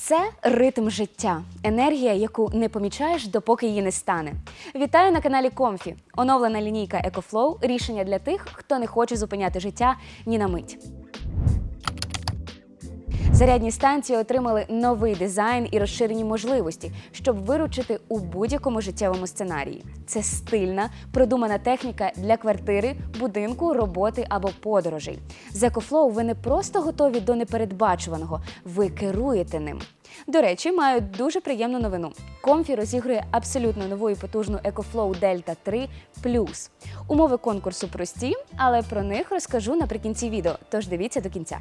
Це ритм життя, енергія, яку не помічаєш, допоки її не стане. Вітаю на каналі Комфі. Оновлена лінійка EcoFlow – рішення для тих, хто не хоче зупиняти життя ні на мить. Зарядні станції отримали новий дизайн і розширені можливості, щоб виручити у будь-якому життєвому сценарії. Це стильна, продумана техніка для квартири, будинку, роботи або подорожей. З екофлоу ви не просто готові до непередбачуваного, ви керуєте ним. До речі, маю дуже приємну новину. Комфі розігрує абсолютно нову і потужну EcoFlow Delta 3 Plus. Умови конкурсу прості, але про них розкажу наприкінці відео, тож дивіться до кінця.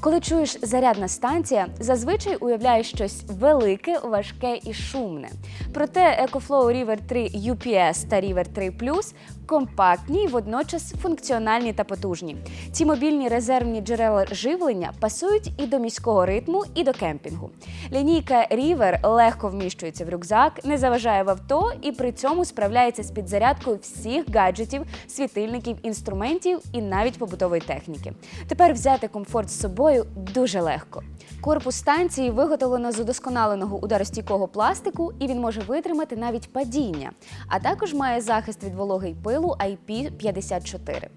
Коли чуєш зарядна станція, зазвичай уявляєш щось велике, важке і шумне. Проте EcoFlow River 3 UPS та River 3 Plus компактні і водночас функціональні та потужні. Ці мобільні резервні джерела живлення пасують і до міського ритму, і до кемпінгу. Лінійка River легко вміщується в рюкзак, не заважає в авто і при цьому справляється з підзарядкою всіх гаджетів, світильників, інструментів і навіть побутової техніки. Тепер взяти комфорт з собою дуже легко. Корпус станції виготовлено з удосконаленого ударостійкого пластику, і він може витримати навіть падіння, а також має захист від вологи й пилу IP54.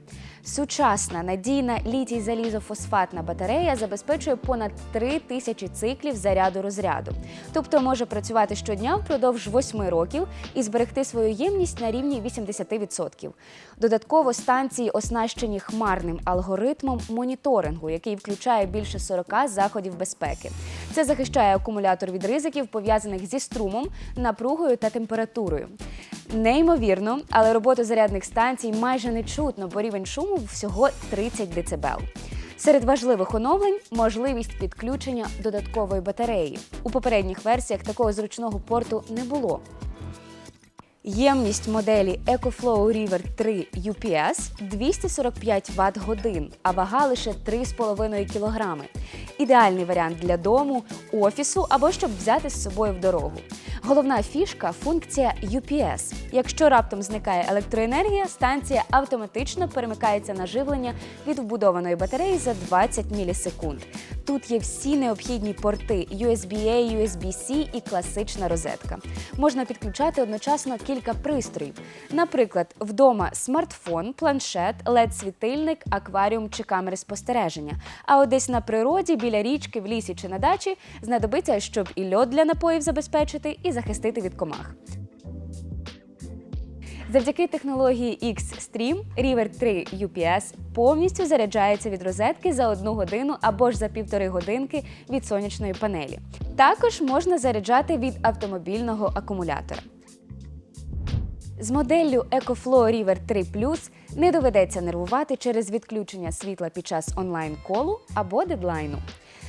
Сучасна надійна літій залізофосфатна батарея забезпечує понад 3 тисячі циклів заряду розряду, тобто може працювати щодня впродовж 8 років і зберегти свою ємність на рівні 80%. Додатково станції оснащені хмарним алгоритмом моніторингу, який включає більше 40 заходів безпеки. Це захищає акумулятор від ризиків, пов'язаних зі струмом, напругою та температурою. Неймовірно, але роботу зарядних станцій майже не чутно, бо рівень шуму всього 30 дБ. Серед важливих оновлень можливість підключення додаткової батареї. У попередніх версіях такого зручного порту не було. Ємність моделі EcoFlow River 3 UPS 245 Вт годин, а вага лише 3,5 кг. Ідеальний варіант для дому, офісу або щоб взяти з собою в дорогу. Головна фішка функція UPS. Якщо раптом зникає електроенергія, станція автоматично перемикається на живлення від вбудованої батареї за 20 мілісекунд. Тут є всі необхідні порти USB-A, USB-C і класична розетка. Можна підключати одночасно кілька пристроїв. Наприклад, вдома смартфон, планшет, LED-світильник, акваріум чи камери спостереження. А от десь на природі, біля річки, в лісі чи на дачі знадобиться, щоб і льод для напоїв забезпечити, і захистити від комах. Завдяки технології X-Stream River 3 UPS повністю заряджається від розетки за одну годину або ж за півтори годинки від сонячної панелі. Також можна заряджати від автомобільного акумулятора. З моделлю EcoFlow River 3 Plus не доведеться нервувати через відключення світла під час онлайн-колу або дедлайну.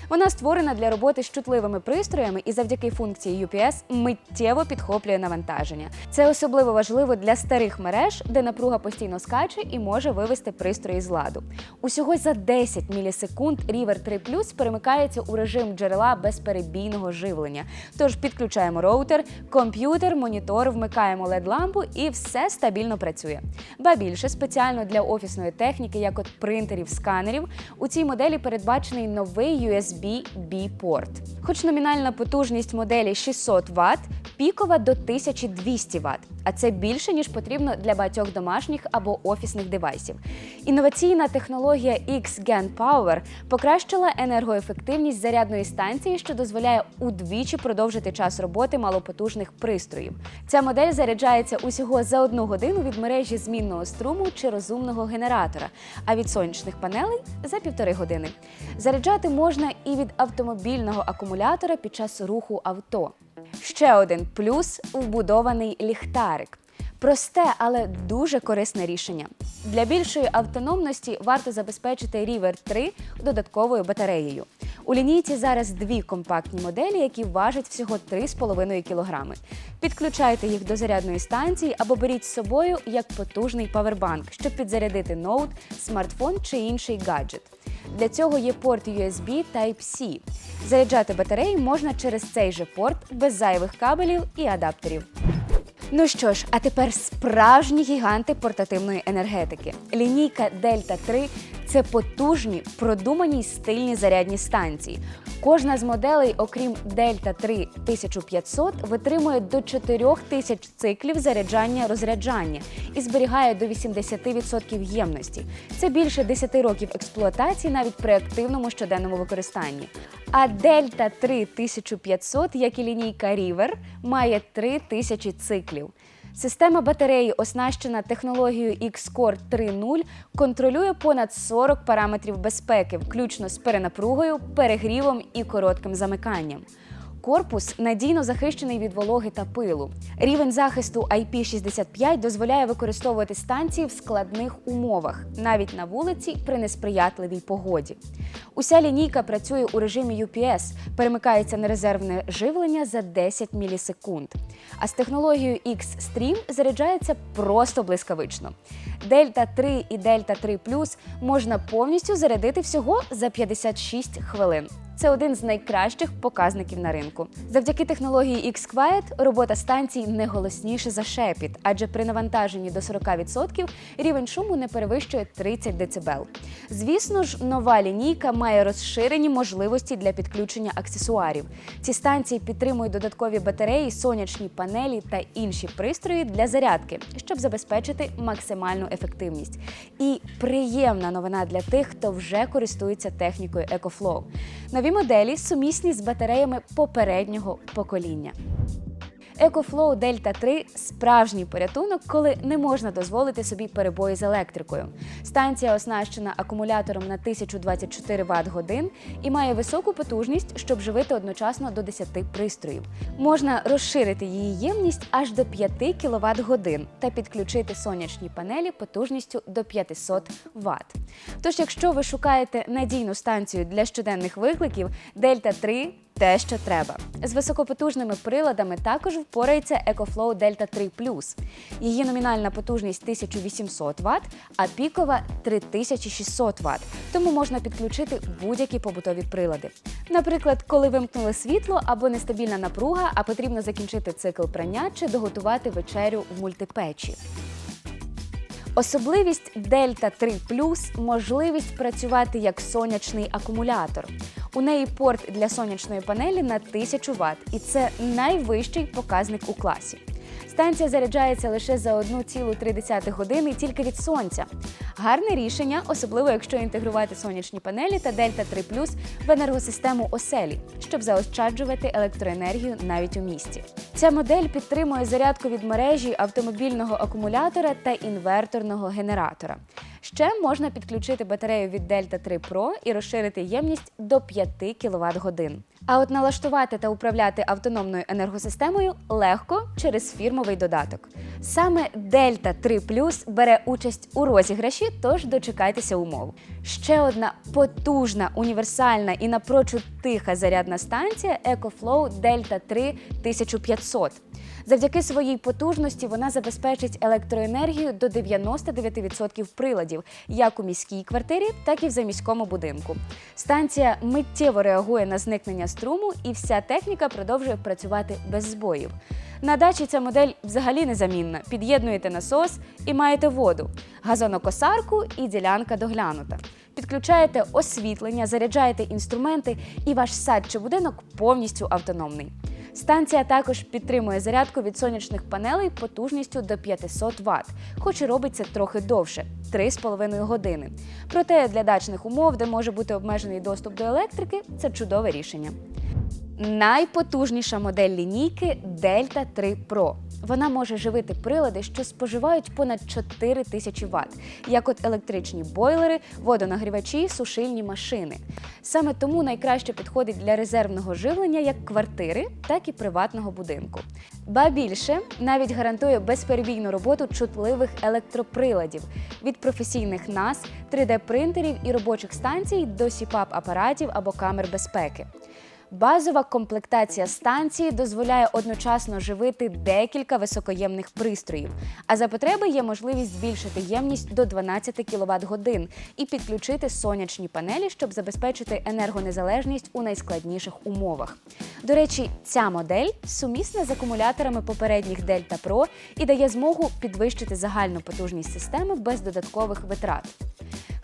Вона створена для роботи з чутливими пристроями і завдяки функції UPS миттєво підхоплює навантаження. Це особливо важливо для старих мереж, де напруга постійно скаче і може вивести пристрої з ладу. Усього за 10 мілісекунд River 3 Plus перемикається у режим джерела безперебійного живлення. Тож підключаємо роутер, комп'ютер, монітор, вмикаємо LED-лампу і все стабільно працює. Ба більше спеціально для офісної техніки, як от принтерів, сканерів, у цій моделі передбачений новий USB USB-B-порт. Хоч номінальна потужність моделі 600 Вт, пікова до 1200 Вт, а це більше ніж потрібно для багатьох домашніх або офісних девайсів. Інноваційна технологія X-Gen Power покращила енергоефективність зарядної станції, що дозволяє удвічі продовжити час роботи малопотужних пристроїв. Ця модель заряджається усього за одну годину від мережі змінного струму чи розумного генератора, а від сонячних панелей за півтори години. Заряджати можна і від автомобільного акумулятора під час руху авто. Ще один плюс вбудований ліхтарик. Просте, але дуже корисне рішення. Для більшої автономності варто забезпечити River 3 додатковою батареєю. У лінійці зараз дві компактні моделі, які важать всього 3,5 кг. Підключайте їх до зарядної станції або беріть з собою як потужний павербанк, щоб підзарядити ноут, смартфон чи інший гаджет. Для цього є порт USB Type-C. Заряджати батареї можна через цей же порт без зайвих кабелів і адаптерів. Ну що ж, а тепер справжні гіганти портативної енергетики. Лінійка Delta 3 це потужні, продумані стильні зарядні станції. Кожна з моделей, окрім Delta 3 1500, витримує до 4000 циклів заряджання-розряджання і зберігає до 80% ємності. Це більше 10 років експлуатації навіть при активному щоденному використанні. А Delta 3 1500, як і лінійка River, має 3000 циклів. Система батареї, оснащена технологією X-Core 3.0, контролює понад 40 параметрів безпеки, включно з перенапругою, перегрівом і коротким замиканням. Корпус надійно захищений від вологи та пилу. Рівень захисту IP65 дозволяє використовувати станції в складних умовах, навіть на вулиці при несприятливій погоді. Уся лінійка працює у режимі UPS, перемикається на резервне живлення за 10 мілісекунд. А з технологією X-Stream заряджається просто блискавично. Delta 3 і Delta 3 Plus можна повністю зарядити всього за 56 хвилин. Це один з найкращих показників на ринку. Завдяки технології X-Quiet робота станцій не голосніше за шепіт, адже при навантаженні до 40% рівень шуму не перевищує 30 дБ. Звісно ж, нова лінійка має розширені можливості для підключення аксесуарів. Ці станції підтримують додаткові батареї, сонячні панелі та інші пристрої для зарядки, щоб забезпечити максимальну ефективність. І приємна новина для тих, хто вже користується технікою EcoFlow. Нові моделі сумісні з батареями попереднього покоління. EcoFlow Delta 3 справжній порятунок, коли не можна дозволити собі перебої з електрикою. Станція оснащена акумулятором на 1024 Вт годин і має високу потужність, щоб живити одночасно до 10 пристроїв. Можна розширити її ємність аж до 5 кВт годин та підключити сонячні панелі потужністю до 500 Вт. Тож, якщо ви шукаєте надійну станцію для щоденних викликів, Delta 3 те, що треба. З високопотужними приладами також впорається EcoFlow Delta 3 Plus. Її номінальна потужність 1800 Вт, а пікова 3600 Вт. Тому можна підключити будь-які побутові прилади. Наприклад, коли вимкнули світло або нестабільна напруга, а потрібно закінчити цикл прання чи доготувати вечерю в мультипечі. Особливість Delta 3 – можливість працювати як сонячний акумулятор. У неї порт для сонячної панелі на 1000 Вт, і це найвищий показник у класі. Станція заряджається лише за 1,3 години тільки від сонця. Гарне рішення, особливо якщо інтегрувати сонячні панелі та Delta 3 Plus в енергосистему оселі, щоб заощаджувати електроенергію навіть у місті. Ця модель підтримує зарядку від мережі автомобільного акумулятора та інверторного генератора. Ще можна підключити батарею від Delta 3 Pro і розширити ємність до 5 кВт годин. А от налаштувати та управляти автономною енергосистемою легко через фірмовий додаток. Саме Delta 3 Plus бере участь у розіграші, тож дочекайтеся умов. Ще одна потужна, універсальна і напрочуд тиха зарядна станція EcoFlow Delta 3 1500. Завдяки своїй потужності вона забезпечить електроенергію до 99% приладів, як у міській квартирі, так і в заміському будинку. Станція миттєво реагує на зникнення струму, і вся техніка продовжує працювати без збоїв. На дачі ця модель взагалі незамінна. Під'єднуєте насос і маєте воду, газонокосарку і ділянка доглянута. Підключаєте освітлення, заряджаєте інструменти, і ваш сад чи будинок повністю автономний. Станція також підтримує зарядку від сонячних панелей потужністю до 500 Вт, хоч і робить трохи довше 3,5 години. Проте для дачних умов, де може бути обмежений доступ до електрики, це чудове рішення. Найпотужніша модель лінійки Delta 3 Pro. Вона може живити прилади, що споживають понад 4 тисячі Вт, як от електричні бойлери, водонагрівачі, сушильні машини. Саме тому найкраще підходить для резервного живлення як квартири, так і приватного будинку. Ба більше навіть гарантує безперебійну роботу чутливих електроприладів від професійних NAS, 3D-принтерів і робочих станцій до сіпап апаратів або камер безпеки. Базова комплектація станції дозволяє одночасно живити декілька високоємних пристроїв, а за потреби є можливість збільшити ємність до 12 кВт годин і підключити сонячні панелі, щоб забезпечити енергонезалежність у найскладніших умовах. До речі, ця модель сумісна з акумуляторами попередніх Delta Pro і дає змогу підвищити загальну потужність системи без додаткових витрат.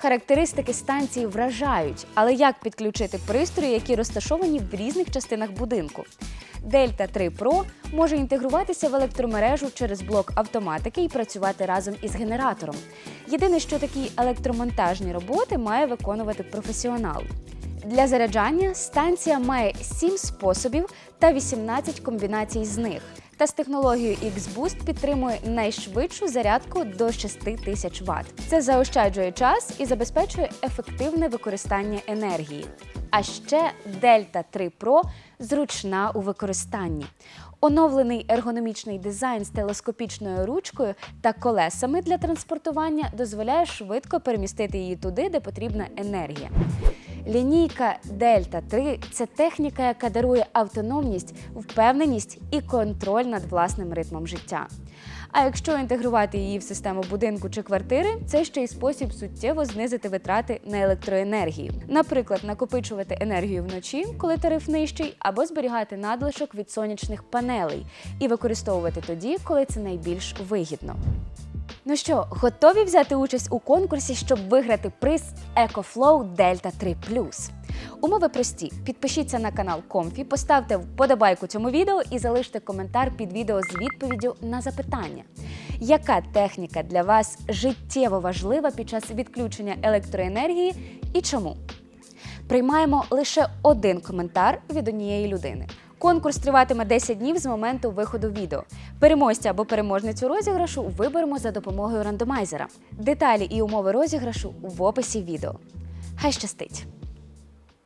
Характеристики станції вражають, але як підключити пристрої, які розташовані в різних частинах будинку? Дельта 3 Pro може інтегруватися в електромережу через блок автоматики і працювати разом із генератором. Єдине, що такі електромонтажні роботи має виконувати професіонал. Для заряджання станція має 7 способів та 18 комбінацій з них. Та з технологією X-Boost підтримує найшвидшу зарядку до 6000 Вт. Це заощаджує час і забезпечує ефективне використання енергії. А ще Delta 3 Pro зручна у використанні. Оновлений ергономічний дизайн з телескопічною ручкою та колесами для транспортування дозволяє швидко перемістити її туди, де потрібна енергія. Лінійка Delta 3 це техніка, яка дарує автономність, впевненість і контроль над власним ритмом життя. А якщо інтегрувати її в систему будинку чи квартири, це ще й спосіб суттєво знизити витрати на електроенергію. Наприклад, накопичувати енергію вночі, коли тариф нижчий, або зберігати надлишок від сонячних панелей і використовувати тоді, коли це найбільш вигідно. Ну що, готові взяти участь у конкурсі, щоб виграти приз EcoFlow Delta 3 Умови прості: підпишіться на канал Комфі, поставте вподобайку цьому відео і залиште коментар під відео з відповіддю на запитання. Яка техніка для вас життєво важлива під час відключення електроенергії і чому? Приймаємо лише один коментар від однієї людини. Конкурс триватиме 10 днів з моменту виходу відео. Переможця або переможницю розіграшу виберемо за допомогою рандомайзера. Деталі і умови розіграшу в описі відео. Хай щастить!